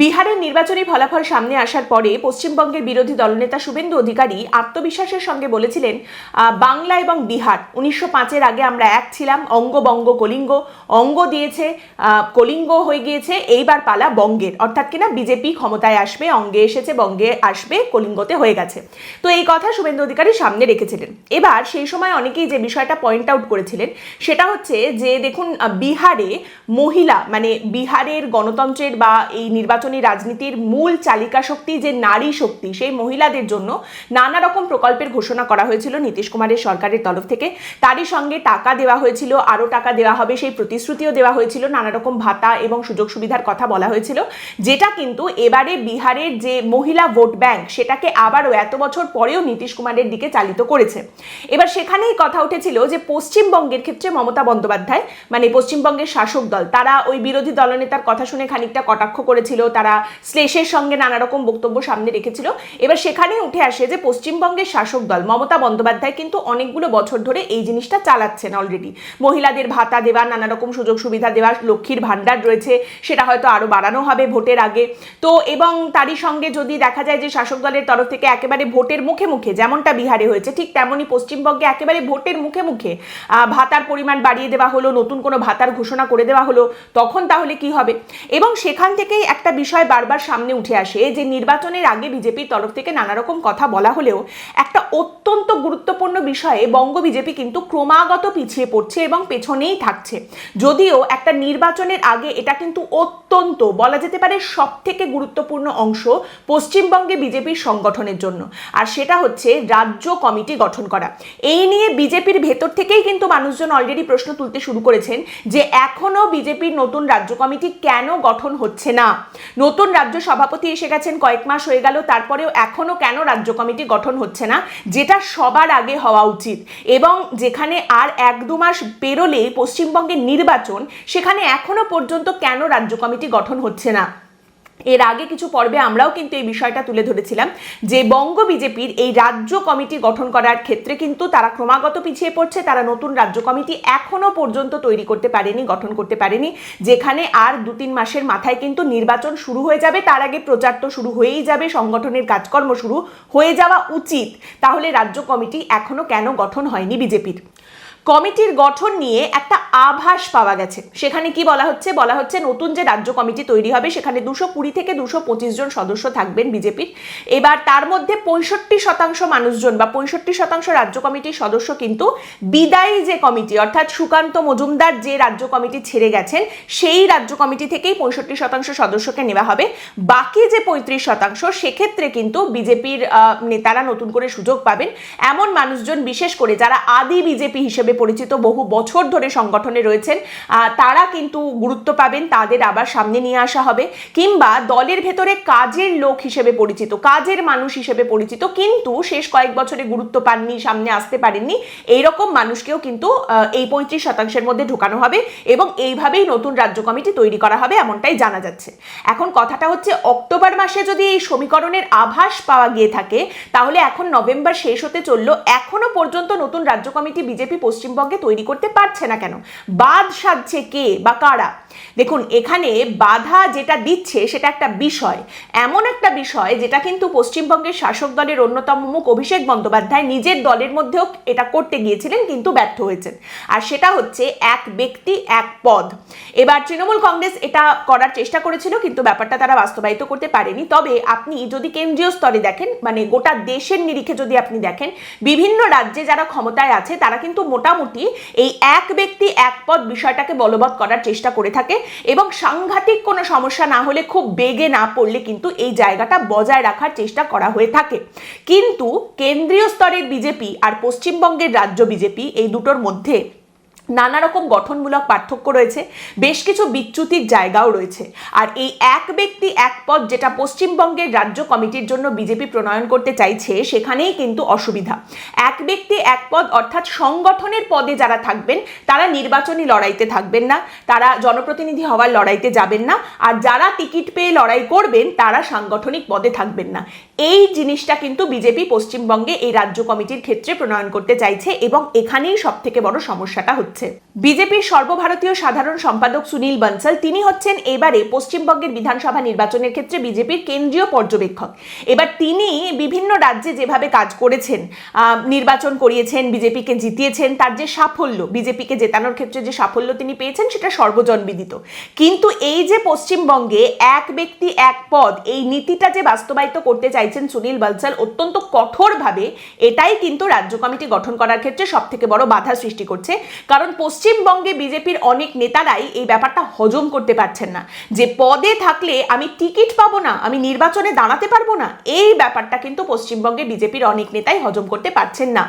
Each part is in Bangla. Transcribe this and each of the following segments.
বিহারের নির্বাচনী ফলাফল সামনে আসার পরে পশ্চিমবঙ্গের বিরোধী দলনেতা শুভেন্দু অধিকারী আত্মবিশ্বাসের সঙ্গে বলেছিলেন বাংলা এবং বিহার। উনিশশো পাঁচের আগে আমরা এক ছিলাম, অঙ্গবঙ্গ কলিঙ্গ। অঙ্গ দিয়েছে কলিঙ্গ হয়ে গিয়েছে, এইবার পালা বঙ্গের। অর্থাৎ কিনা বিজেপি ক্ষমতায় আসবে, অঙ্গে এসেছে, বঙ্গে আসবে, কলিঙ্গতে হয়ে গেছে। তো এই কথা শুভেন্দু অধিকারী সামনে রেখেছিলেন। এবার সেই সময় অনেকেই যে বিষয়টা পয়েন্ট আউট করেছিলেন, সেটা হচ্ছে যে দেখুন বিহারে মহিলা মানে বিহারের গণতন্ত্রের বা এই নির্বাচনী রাজনীতির মূল চালিকা শক্তি যে নারী শক্তি, সেই মহিলাদের জন্য নানা রকম প্রকল্পের ঘোষণা করা হয়েছিল নীতিশ কুমারের সরকারের তরফ থেকে। তারই সঙ্গে টাকা দেওয়া হয়েছিল, আরও টাকা দেওয়া হবে, সেই প্রতিশ্রুতিও দেওয়া হয়েছিল, নানা রকম ভাতা এবং সুযোগ সুবিধার কথা বলা হয়েছিল। যেটা কিন্তু এবারে বিহারের যে মহিলা ভোট ব্যাংক, সেটাকে আবারও এত বছর পরেও নীতিশ কুমারের দিকে চালিত করেছে। এবার সেখানেই কথা উঠেছিল যে পশ্চিমবঙ্গের ক্ষেত্রে মমতা বন্দ্যোপাধ্যায় মানে পশ্চিমবঙ্গের শাসক দল, তারা ওই বিরোধী দলনেতার কথা শুনে খানিকটা কটাক্ষ করেছিল তারা শ্লেষের সঙ্গে নানা রকম বক্তব্য সামনে রেখেছিল। এবার সেখানে উঠে আসে যে, পশ্চিমবঙ্গের শাসক দল মমতা বন্দ্যোপাধ্যায় কিন্তু অনেকগুলো বছর ধরে এই জিনিসটা চালাচ্ছেন অলরেডি মহিলাদের ভাতা দেওয়া নানা রকম সুযোগ সুবিধা দেওয়া, লক্ষ্মীর ভাণ্ডার রয়েছে, সেটা হয়তো আরও বাড়ানো হবে ভোটের আগে। তো এবং তারই সঙ্গে যদি দেখা যায় যে, শাসক দলের তরফ থেকে একেবারে ভোটের মুখে মুখে যেমনটা বিহারে হয়েছে, ঠিক তেমনই পশ্চিমবঙ্গে একেবারে ভোটের মুখে মুখে ভাতার পরিমাণ বাড়িয়ে দেওয়া হলো, নতুন কোনো ভাতার ঘোষণা করে দেওয়া হলো, তখন তাহলে কি হবে? এবং সেখান থেকেই একটা বিষয় বারবার সামনে উঠে আসে যে নির্বাচনের আগে বিজেপির তরফ থেকে নানা রকম কথা বলা হলেও একটা অত্যন্ত গুরুত্বপূর্ণ বিষয়ে বঙ্গ বিজেপি কিন্তু ক্রমাগত পিছিয়ে পড়ছে এবং পেছনেই থাকছে। যদিও একটা নির্বাচনের আগে এটা কিন্তু অত্যন্ত বলা যেতে পারে সব থেকে গুরুত্বপূর্ণ অংশ পশ্চিমবঙ্গে বিজেপির সংগঠনের জন্য। আর সেটা হচ্ছে রাজ্য কমিটি গঠন করা। এই নিয়ে বিজেপির ভেতর থেকেই কিন্তু মানুষজন অলরেডি প্রশ্ন তুলতে শুরু করেছেন যে এখনও বিজেপির নতুন রাজ্য কমিটি কেন গঠন হচ্ছে না? নতুন রাজ্য সভাপতি এসে গেছেন কয়েক মাস হয়ে গেল, তারপরেও এখনও কেন রাজ্য কমিটি গঠন হচ্ছে না? যেটা সবার আগে হওয়া উচিত। এবং যেখানে আর এক দু মাস পেরোলেই পশ্চিমবঙ্গের নির্বাচন, সেখানে এখনও পর্যন্ত কেন রাজ্য কমিটি গঠন হচ্ছে না? এর আগে কিছু পর্বে আমরাও কিন্তু এই বিষয়টা তুলে ধরেছিলাম যে বঙ্গ বিজেপির এই রাজ্য কমিটি গঠন করার ক্ষেত্রে কিন্তু তারা ক্রমাগত পিছিয়ে পড়ছে, তারা নতুন রাজ্য কমিটি এখনও পর্যন্ত তৈরি করতে পারেনি, গঠন করতে পারেনি, যেখানে আর দু তিন মাসের মাথায় কিন্তু নির্বাচন শুরু হয়ে যাবে, তার আগে প্রচার তো শুরু হয়েই যাবে, সংগঠনের কাজকর্ম শুরু হয়ে যাওয়া উচিত। তাহলে রাজ্য কমিটি এখনও কেন গঠন হয়নি বিজেপির? কমিটির গঠন নিয়ে একটা আভাস পাওয়া গেছে। সেখানে কি বলা হচ্ছে? বলা হচ্ছে নতুন যে রাজ্য কমিটি তৈরি হবে, সেখানে দুশো কুড়ি থেকে দুশো পঁচিশ জন সদস্য থাকবেন বিজেপির। এবার তার মধ্যে পঁয়ষট্টি শতাংশ মানুষজন বা পঁয়ষট্টি শতাংশ রাজ্য কমিটির সদস্য কিন্তু বিদায়ী যে কমিটি, অর্থাৎ সুকান্ত মজুমদার যে রাজ্য কমিটি ছেড়ে গেছেন, সেই রাজ্য কমিটি থেকেই পঁয়ষট্টি শতাংশ সদস্যকে নেওয়া হবে। বাকি যে পঁয়ত্রিশ শতাংশ, সেক্ষেত্রে কিন্তু বিজেপির নেতারা নতুন করে সুযোগ পাবেন। এমন মানুষজন বিশেষ করে যারা আদি বিজেপি হিসেবে পরিচিত বহু বছর ধরে সংগঠনে রয়েছেন। তারা কিন্তু গুরুত্ব পাবেন, তাদের আবার সামনে নিয়ে আসা হবে। কিংবা দলের ভেতরে কাজের লোক হিসেবে পরিচিত, কাজের মানুষ হিসেবে পরিচিত, কিন্তু শেষ কয়েক বছরে গুরুত্ব পাননি, সামনে আসতে পারেননি, এইরকম মানুষকেও কিন্তু এই পঁয়ত্রিশ শতাংশের মধ্যে ঢোকানো হবে এবং এইভাবেই নতুন রাজ্য কমিটি তৈরি করা হবে এমনটাই জানা যাচ্ছে। এখন কথাটা হচ্ছে, অক্টোবর মাসে যদি এই সমীকরণের আভাস পাওয়া গিয়ে থাকে, তাহলে এখন নভেম্বর শেষ হতে চলল, এখনও পর্যন্ত নতুন রাজ্য কমিটি বিজেপি পশ্চিমবঙ্গে তৈরি করতে পারছে না কেন? বাদ সাধছে কে বা কারা? দেখুন, এখানে বাধা যেটা দিচ্ছে সেটা একটা বিষয়। এমন একটা বিষয় যেটা কিন্তু পশ্চিমবঙ্গের শাসক দলের অন্যতম মুখ অভিষেক বন্দ্যোপাধ্যায় নিজের দলের মধ্যেও এটা করতে গিয়েছিলেন, কিন্তু ব্যর্থ হয়েছেন। আর সেটা হচ্ছে এক ব্যক্তি, এক পদ। এবার তৃণমূল কংগ্রেস এটা করার চেষ্টা করেছিল, কিন্তু ব্যাপারটা তারা বাস্তবায়িত করতে পারেনি। তবে আপনি যদি কেন্দ্রীয় স্তরে দেখেন মানে গোটা দেশের নিরিখে যদি আপনি দেখেন, বিভিন্ন রাজ্যে যারা ক্ষমতায় আছে, তারা কিন্তু মোটামুটি এই এক ব্যক্তি এক পদ বিষয়টাকে বলবৎ করার চেষ্টা করে থাকে এবং সাংঘাতিক কোনো সমস্যা না হলে খুব বেগে না পড়লে কিন্তু এই জায়গাটা বজায় রাখার চেষ্টা করা হয়ে থাকে। কিন্তু কেন্দ্রীয় স্তরের বিজেপি আর পশ্চিমবঙ্গের রাজ্য বিজেপি এই দুটোর মধ্যে নানা রকম গঠনমূলক পার্থক্য রয়েছে, বেশ কিছু বিচ্যুতির জায়গাও রয়েছে। আর এই এক ব্যক্তি এক পদ যেটা পশ্চিমবঙ্গের রাজ্য কমিটির জন্য বিজেপি প্রণয়ন করতে চাইছে, সেখানেই কিন্তু অসুবিধা। এক ব্যক্তি এক পদ অর্থাৎ সংগঠনের পদে যারা থাকবেন, তারা নির্বাচনী লড়াইতে থাকবেন না, তারা জনপ্রতিনিধি হওয়ার লড়াইতে যাবেন না, আর যারা টিকিট পেয়ে লড়াই করবেন, তারা সাংগঠনিক পদে থাকবেন না। এই জিনিসটা কিন্তু বিজেপি পশ্চিমবঙ্গে এই রাজ্য কমিটির ক্ষেত্রে প্রণয়ন করতে চাইছে এবং এখানেই সব থেকে বড় সমস্যাটা হচ্ছে। হচ্ছে। বিজেপির সর্বভারতীয় সাধারণ সম্পাদক সুনীল বনসাল তিনি হচ্ছেন এবারে পশ্চিমবঙ্গের বিধানসভা নির্বাচনের ক্ষেত্রে বিজেপির কেন্দ্রীয় পর্যবেক্ষক। এবার তিনি বিভিন্ন রাজ্যে যেভাবে কাজ করেছেন নির্বাচন করিয়েছেন, বিজেপিকে জিতিয়েছেন, তার যে সাফল্য, বিজেপিকে জেতানোর ক্ষেত্রে যে সাফল্য তিনি পেয়েছেন, সেটা সর্বজনবিদিত। কিন্তু এই যে পশ্চিমবঙ্গে এক ব্যক্তি, এক পদ, এই নীতিটা যে বাস্তবায়িত করতে চাইছেন সুনীল বনসাল অত্যন্ত কঠোরভাবে, এটাই কিন্তু রাজ্য কমিটি গঠন করার ক্ষেত্রে সব থেকে বড় বাধা সৃষ্টি করছে। কারণ পশ্চিমবঙ্গে বিজেপির অনেক নেতারাই এই ব্যাপারটা হজম করতে পারছেন না। যে পদে থাকলে আমি টিকিট পাবো না, আমি নির্বাচনে দাঁড়াতে পারব না, এই ব্যাপারটা কিন্তু পশ্চিমবঙ্গে বিজেপির অনেক নেতাই হজম করতে পারছেন না।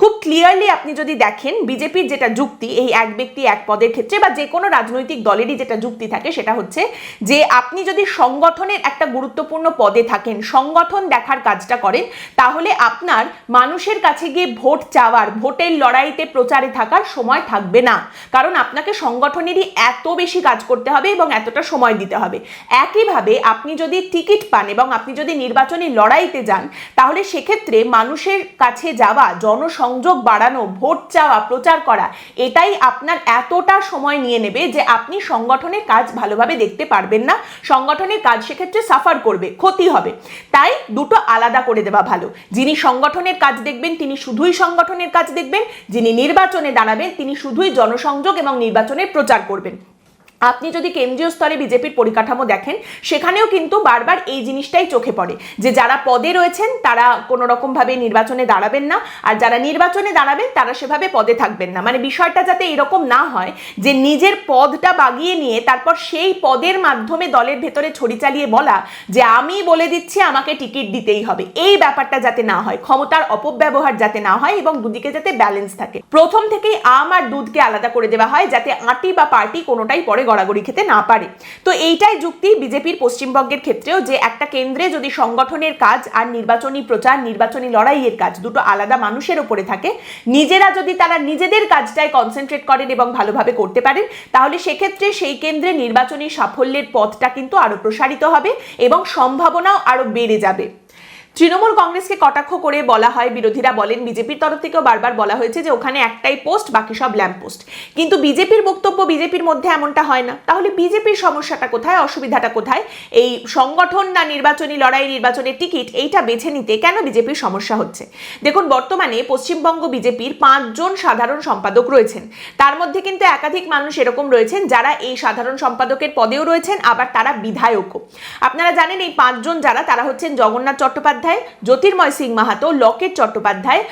খুব ক্লিয়ারলি আপনি যদি দেখেন, বিজেপির যেটা যুক্তি, এই এক ব্যক্তি এক পদের ক্ষেত্রে বা যে কোনো রাজনৈতিক দলেরই যেটা যুক্তি থাকে সেটা হচ্ছে যে আপনি যদি সংগঠনের একটা গুরুত্বপূর্ণ পদে থাকেন, সংগঠন দেখার কাজটা করেন, তাহলে আপনার মানুষের কাছে গিয়ে ভোট চাওয়ার, ভোটের লড়াইতে প্রচারে থাকার সময় থাকবে। না। কারণ আপনাকে সংগঠনেরই এত বেশি কাজ করতে হবে এবং এতটা সময় দিতে হবে। একইভাবে আপনি যদি টিকিট পান এবং আপনি যদি নির্বাচনী লড়াইতে যান, তাহলে সেক্ষেত্রে মানুষের কাছে যাওয়া, জনসংযোগ বাড়ানো, ভোট চাওয়া, প্রচার করা, এটাই আপনার এতটা সময় নিয়ে নেবে যে আপনি সংগঠনের কাজ ভালোভাবে দেখতে পারবেন না। সংগঠনের কাজ সেক্ষেত্রে সাফার করবে, ক্ষতি হবে। তাই দুটো আলাদা করে দেওয়া ভালো। যিনি সংগঠনের কাজ দেখবেন, তিনি শুধুই সংগঠনের কাজ দেখবেন, যিনি নির্বাচনে দাঁড়াবেন, তিনি শুধুই জনসংযোগ এবং নির্বাচনের প্রচার করবেন। আপনি যদি কেন্দ্রীয় স্তরে বিজেপির পরিকাঠামো দেখেন, সেখানেও কিন্তু বারবার এই জিনিসটাই চোখে পড়ে যে যারা পদে রয়েছেন, তারা কোনো রকমভাবে নির্বাচনে দাঁড়াবেন না। আর যারা নির্বাচনে দাঁড়াবেন, তারা সেভাবে পদে থাকবেন না। মানে বিষয়টা যাতে এরকম না হয় যে নিজের পদটা বাগিয়ে নিয়ে তারপর সেই পদের মাধ্যমে দলের ভেতরে ছড়ি চালিয়ে বলা যে আমি বলে দিচ্ছি, আমাকে টিকিট দিতেই হবে। এই ব্যাপারটা যাতে না হয়, ক্ষমতার অপব্যবহার যাতে না হয় এবং দুদিকে যাতে ব্যালেন্স থাকে। প্রথম থেকেই আম আর দুধকে আলাদা করে দেওয়া হয় যাতে আটি বা পার্টি কোনোটাই পরে গড়াগড়ি খেতে না পারে। তো এইটাই যুক্তি বিজেপির পশ্চিমবঙ্গের ক্ষেত্রেও যে একটা কেন্দ্রে যদি সংগঠনের কাজ আর নির্বাচনী প্রচার, নির্বাচনী লড়াইয়ের কাজ দুটো আলাদা মানুষের ওপরে থাকে, নিজেরা যদি তারা নিজেদের কাজটায় কনসেন্ট্রেট করেন এবং ভালোভাবে করতে পারেন, তাহলে সেক্ষেত্রে সেই কেন্দ্রে নির্বাচনী সাফল্যের পথটা কিন্তু আরও প্রসারিত হবে এবং সম্ভাবনাও আরও বেড়ে যাবে। তৃণমূল কংগ্রেসকে কটাক্ষ করে বলা হয়, বিরোধীরা বলেন, বিজেপির তরফ থেকেও বারবার বলা হয়েছে যে ওখানে একটাই পোস্ট, বাকি সব ল্যাম্প পোস্ট। কিন্তু বিজেপির বক্তব্য বিজেপির মধ্যে এমনটা হয় না। তাহলে বিজেপির সমস্যাটা কোথায়? অসুবিধাটা কোথায়? এই সংগঠন না নির্বাচনী লড়াই, নির্বাচনের টিকিট, এইটা বেছে নিতে কেন বিজেপির সমস্যা হচ্ছে? দেখুন, বর্তমানে পশ্চিমবঙ্গ বিজেপির পাঁচজন সাধারণ সম্পাদক রয়েছেন। তার মধ্যে কিন্তু একাধিক মানুষ এরকম রয়েছেন যারা এই সাধারণ সম্পাদকের পদেও রয়েছেন, আবার তারা বিধায়কও। আপনারা জানেন, এই পাঁচজন যারা, তারা হচ্ছেন জগন্নাথ চট্টোপাধ্যায় জ্যোতির্ময় সিং মাহাতো, লকেট চট্টোপাধ্যায়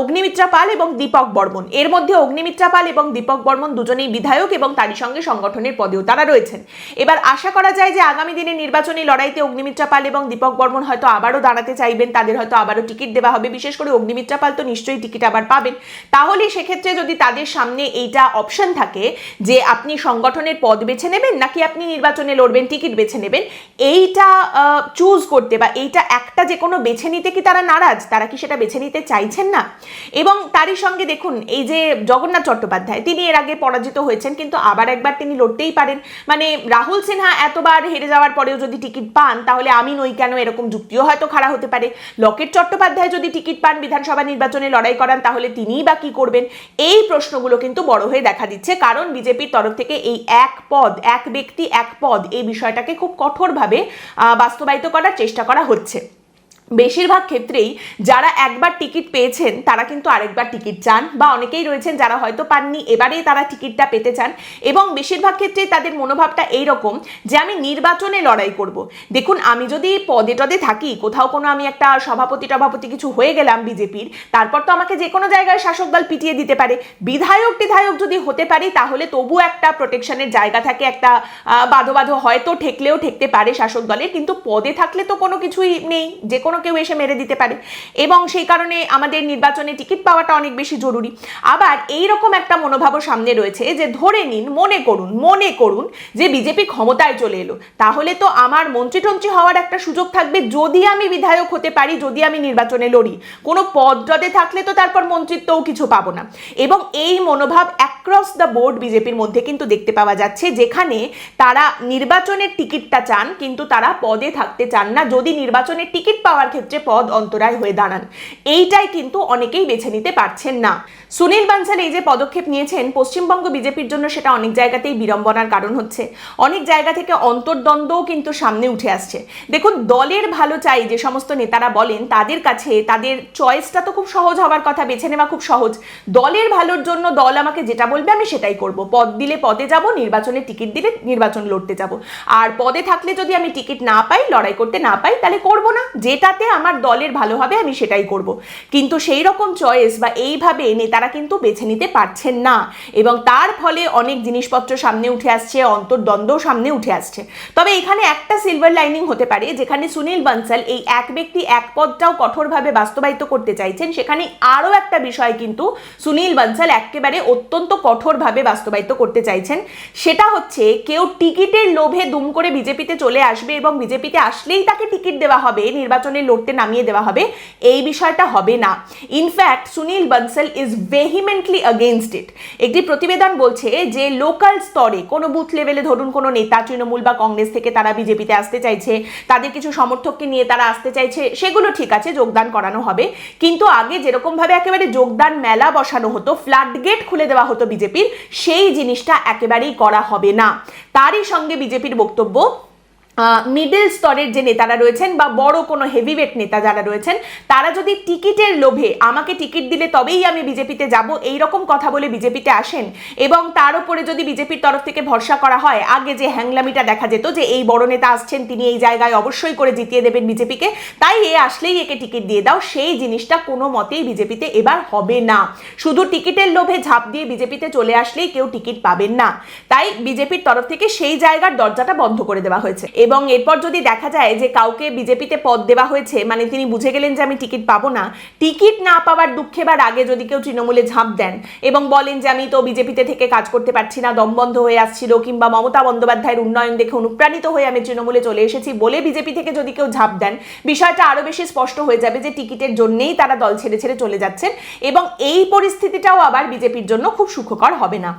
অগ্নিমিত্রা পাল এবং দীপক বর্মন। এর মধ্যে অগ্নিমিত্রা পাল এবং দীপক বর্মন দুজনেই বিধায়ক এবং তারই সঙ্গে সংগঠনের পদেও তারা রয়েছেন। এবার আশা করা যায় যে আগামী দিনে নির্বাচনী লড়াইতে অগ্নিমিত্রা পাল এবং দীপক বর্মন হয়তো আবারও দাঁড়াতে চাইবেন, তাদের হয়তো আবারও টিকিট দেওয়া হবে। বিশেষ করে অগ্নিমিত্রা পাল তো নিশ্চয়ই টিকিট আবার পাবেন। তাহলে সেক্ষেত্রে যদি তাদের সামনে এইটা অপশন থাকে যে আপনি সংগঠনের পদ বেছে নেবেন নাকি আপনি নির্বাচনে লড়বেন, টিকিট বেছে নেবেন, এইটা চুজ করতে বা এইটা একটা যে কোনো বেছে নিতে কি তারা নারাজ? তারা কি সেটা বেছে নিতে চাইছেন না? এবং তারই সঙ্গে দেখুন, এই যে জগন্নাথ চট্টোপাধ্যায়, তিনি এর আগে পরাজিত হয়েছেন, কিন্তু আবার একবার তিনি লড়তেই পারেন। মানে রাহুল সিনহা এতবার হেরে যাওয়ার পরেও যদি টিকিট পান, তাহলে আমি নই কেন? এরকম যুক্তিও হয়তো খাড়া হতে পারে। লকেট চট্টোপাধ্যায় যদি টিকিট পান, বিধানসভা নির্বাচনে লড়াই করান, তাহলে তিনিই বা কি করবেন? এই প্রশ্নগুলো কিন্তু বড় হয়ে দেখা দিচ্ছে, কারণ বিজেপির তরফ থেকে এই এক পদ, এক ব্যক্তি, এক পদ, এই বিষয়টাকে খুব কঠোরভাবে বাস্তবায়িত করার চেষ্টা করা হচ্ছে। বেশিরভাগ ক্ষেত্রেই যারা একবার টিকিট পেয়েছেন, তারা কিন্তু আরেকবার টিকিট চান বা অনেকেই রয়েছেন যারা হয়তো পাননি, এবারেই তারা টিকিটটা পেতে চান এবং বেশিরভাগ ক্ষেত্রেই তাদের মনোভাবটা এইরকম যে আমি নির্বাচনে লড়াই করব। দেখুন, আমি যদি পদে টদে থাকি, কোথাও কোনো আমি একটা সভাপতি টভাপতি কিছু হয়ে গেলাম বিজেপির, তারপর তো আমাকে যে কোনো জায়গায় শাসক দল পিটিয়ে দিতে পারে। বিধায়ক বিধায়ক যদি হতে পারি, তাহলে তবু একটা প্রোটেকশনের জায়গা থাকে, একটা বাঁধো বাঁধো হয়তো ঠেকলেও ঠেকতে পারে শাসক দলের কিন্তু পদে থাকলে তো কোনো কিছুই নেই যে কোনো কেউ এসে মেরে দিতে পারে। এবং সেই কারণে আমাদের নির্বাচনে টিকিট পাওয়াটা অনেক বেশি জরুরি। আবার এই রকম একটা মনোভাবও সামনে রয়েছে যে, ধরে নিন, মনে করুন মনে করুন যে, বিজেপি ক্ষমতায় চলে এলো। তাহলে তো আমার মন্ত্রী টন্ত্রী হওয়ার একটা সুযোগ থাকবে। যদি আমি বিধায়ক হতে পারি, যদি আমি নির্বাচনে লড়ি, কোনো পদ টদে থাকলে তো তারপর মন্ত্রিত্বও কিছু পাবো না। এবং এই মনোভাব অ্যাক্রস দ্য বোর্ড বিজেপির মধ্যে কিন্তু দেখতে পাওয়া যাচ্ছে, যেখানে তারা নির্বাচনের টিকিটটা চান, কিন্তু তারা পদে থাকতে চান না। যদি নির্বাচনের টিকিট পাওয়ার ক্ষেত্রে পদ অন্তরায় হয়ে দাঁড়ান। এইটাই কিন্তু অনেকেই বেছে নিতে পারছেন না। সুনীল বানসাল এই যে পদক্ষেপ নিয়েছেন, পশ্চিমবঙ্গ বিজেপির জন্য সেটা অনেক জায়গাতেই বিড়ম্বনার কারণ হচ্ছে। অনেক জায়গা থেকে অন্তর্দ্বন্দ্বও কিন্তু সামনে উঠে আসছে। দেখুন, দলের ভালো চাই যে সমস্ত নেতারা বলেন, তাদের কাছে তাদের চয়েসটা তো খুব সহজ হওয়ার কথা, বেছে নেওয়া খুব সহজ। দলের ভালোর জন্য দল আমাকে যেটা বলবে আমি সেটাই করব। পদ দিলে পদে যাব, নির্বাচনে টিকিট দিলে নির্বাচন লড়তে যাব। আর পদে থাকলে যদি আমি টিকিট না পাই, লড়াই করতে না পাই, তাহলে করব না। যেটাতে আমার দলের ভালো হবে, আমি সেটাই করব। কিন্তু সেই রকম চয়েস বা এইভাবে নেতারা কিন্তু বেছে নিতে পারছেন না। এবং তার ফলে অনেক জিনিসপত্র সামনে উঠে আসছে, অন্তর্দ্বন্দ্ব সামনে উঠে আসছে। তবে এখানে একটা সিলভার লাইনিং হতে পারে, যেখানে সুনীল বানসাল এই এক ব্যক্তি এক পদটাও কঠোরভাবে বাস্তবায়িত করতে চাইছেন। সেখানে আরও একটা বিষয় কিন্তু সুনীল বানসাল একেবারে অত্যন্ত কঠোরভাবে বাস্তবায়িত করতে চাইছেন। সেটা হচ্ছে, কেউ টিকিটের লোভে দুম করে বিজেপিতে চলে আসবে এবং বিজেপিতে আসলেই তাকে টিকিট দেওয়া হবে নির্বাচনে লড়তে নামিয়ে দেওয়া হবে, এই বিষয়টা হবে না। In fact Sunil Bansal is vehemently against it একটি প্রতিবেদন বলছে যে লোকাল স্তরে কোনো বুথ লেভেলে ধরুন কোনো নেতা, তৃণমূল বা কংগ্রেস থেকে তারা বিজেপিতে আসতে চাইছে, তাদের কিছু সমর্থককে নিয়ে তারা আসতে চাইছে, সেগুলো ঠিক আছে, যোগদান করানো হবে। কিন্তু আগে যেরকমভাবে একেবারে যোগদান মেলা বসানো হতো ফ্লাড গেট খুলে দেওয়া হতো বিজেপির, সেই জিনিসটা একেবারেই করা হবে না। তারই সঙ্গে বিজেপির বক্তব্য মিডল স্তরের যে নেতারা রয়েছেন বা বড় কোনো হেভিওয়েট নেতা যারা রয়েছেন, তারা যদি টিকিটের লোভে আমাকে টিকিট দিলে তবেই আমি বিজেপিতে যাব এই রকম কথা বলে বিজেপিতে আসেন এবং তার উপরে যদি বিজেপির তরফ থেকে ভরসা করা হয়, আগে যে হ্যাংলামিটা দেখা যেত যে এই বড় নেতা আসছেন, তিনি এই জায়গায় অবশ্যই করে জিতিয়ে দেবেন বিজেপিকে, তাই এ আসলেই একে টিকিট দিয়ে দাও, সেই জিনিসটা কোনো মতেই বিজেপিতে এবার হবে না। শুধু টিকিটের লোভে ঝাঁপ দিয়ে বিজেপিতে চলে আসলেই কেউ টিকিট পাবেন না। তাই বিজেপির তরফ থেকে সেই জায়গার দরজাটা বন্ধ করে দেওয়া হয়েছে। এবং এরপর যদি দেখা যায় যে কাউকে বিজেপিতে পদ দেওয়া হয়েছে মানে তিনি বুঝে গেলেন যে আমি টিকিট পাবো না, টিকিট না পাওয়ার দুঃখে বা আগে যদি কেউ তৃণমূলে ঝাঁপ দেন এবং বলেন যে আমি তো বিজেপিতে থেকে কাজ করতে পারছি না, দম বন্ধ হয়ে আসছিল কিংবা মমতা বন্দ্যোপাধ্যায়ের উন্নয়ন দেখে অনুপ্রাণিত হয়ে আমি তৃণমূলে চলে এসেছি বলে বিজেপি থেকে যদি কেউ ঝাঁপ দেন, বিষয়টা আরও বেশি স্পষ্ট হয়ে যাবে যে টিকিটের জন্যেই তারা দল ছেড়ে ছেড়ে চলে যাচ্ছেন এবং এই পরিস্থিতিটাও আবার বিজেপির জন্য খুব সুখকর হবে না।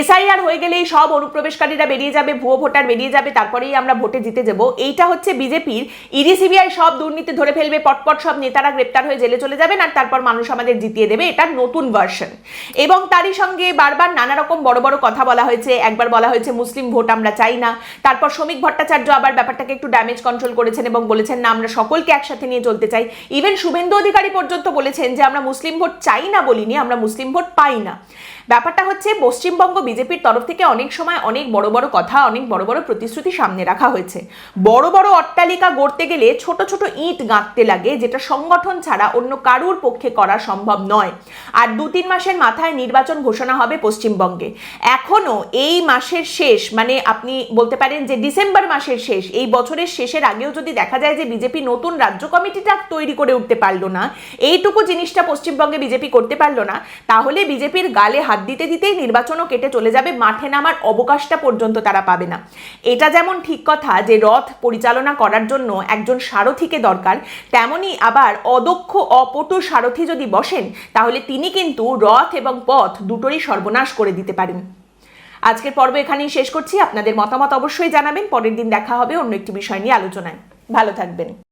এসআইআর হয়ে গেলেই সব অনুপ্রবেশকারীরা বেরিয়ে যাবে, ভুয়ো ভোটার বেরিয়ে যাবে, তারপরেই আমরা ভোটে জিতে যাব। এইটা হচ্ছে বিজেপির ইডি, সিবিআই সব দুর্নীতি ধরে ফেলবে, পটপট সব নেতারা গ্রেপ্তার হয়ে জেলে চলে যাবেন আর তারপর মানুষ আমাদের জিতিয়ে দেবে এটা নতুন ভার্সন এবং তারই সঙ্গে বারবার নানা রকম বড় বড় কথা বলা হয়েছে। একবার বলা হয়েছে, মুসলিম ভোট আমরা চাই না। তারপর শ্রমিক ভট্টাচার্য আবার ব্যাপারটাকে একটু ড্যামেজ কন্ট্রোল করেছেন এবং বলেছেন, না, আমরা সকলকে একসাথে নিয়ে চলতে চাই। ইভেন শুভেন্দু অধিকারী পর্যন্ত বলেছেন যে, আমরা মুসলিম ভোট চাই না বলিনি, আমরা মুসলিম ভোট পাই না। ব্যাপারটা হচ্ছে, পশ্চিমবঙ্গ বিজেপির তরফ থেকে অনেক সময় অনেক বড় বড় কথা, অনেক বড় বড় প্রতিশ্রুতি সামনে রাখা হয়েছে। বড় বড় অট্টালিকা গড়তে গেলে ছোট ছোট ইট গাঁথতে লাগে, যেটা সংগঠন ছাড়া অন্য কারুর পক্ষে করা সম্ভব নয়। আর দু তিন মাসের মাথায় নির্বাচন ঘোষণা হবে পশ্চিমবঙ্গে। এখনও এই মাসের শেষ মানে আপনি বলতে পারেন যে ডিসেম্বর মাসের শেষ, এই বছরের শেষের আগেও যদি দেখা যায় যে বিজেপি নতুন রাজ্য কমিটিটা তৈরি করে উঠতে পারল না, এইটুকু জিনিসটা পশ্চিমবঙ্গে বিজেপি করতে পারল না, তাহলে বিজেপির গালে হাত দিতে দিতেই নির্বাচনও কেটে চলে যাবে, মাঠে নামার অবকাশটা পর্যন্ত তারা পাবে না। এটা যেমন ঠিক কথা যে রথ পরিচালনা করার জন্য একজন সারথিকে দরকার, তেমনি আবার অদক্ষ, অপটু সারথি যদি বসেন, তাহলে তিনি কিন্তু রথ এবং পথ দুটোরই সর্বনাশ করে দিতে পারেন। আজকের পর্ব এখানেই শেষ করছি। আপনাদের মতামত অবশ্যই জানাবেন। পরের দিন দেখা হবে অন্য একটি বিষয় নিয়ে আলোচনায়। ভালো থাকবেন।